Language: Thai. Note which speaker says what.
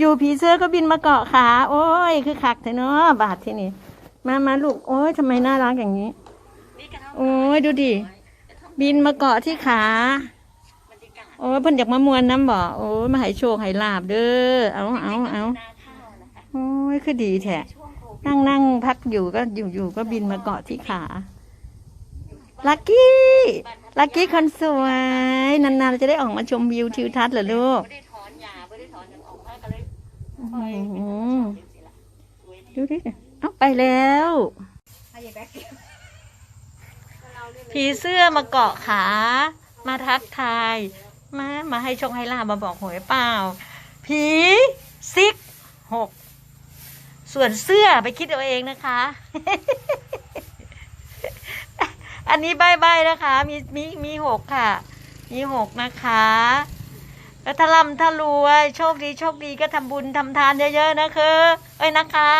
Speaker 1: อยู่ๆผีเสื้อก็บินมาเกาะขา โอ้ย คือคักเถอะเนาะบาดที่นี่ มามาลูก โอ้ยทำไมน่ารักอย่างนี้ โอ้ยดูดิ บินมาเกาะที่ขา โอ้ยเพิ่นอยากมามวนน้ำบ่โอ้ยมาให้โชคให้ลาบเด้อ เอาเอาเอาโอ้ยคือดีแท้นั่งนั่งพักอยู่ก็อยู่อยู่ก็บินมาเกาะที่ขา ลักกี้ ลักกี้คนสวย นานๆจะได้ออกมาชมวิวทิวทัศน์เหรอลูก ดูดิเอาไปแล้วผีเสื้อมาเกาะขา มาทักทาย มา มาให้โชคให้ลาบมาบอกหวยเปล่า ผีซิกหก ส่วนเสื้อไปคิดเอาเองนะคะ อันนี้ใบใบนะคะ มีมีมีหกค่ะ มีหกนะคะ แล้วถ้าร่ำถ้ารวย โชคดีโชคดีก็ทำบุญทำทานเยอะๆนะคือเอ้ยนะคะ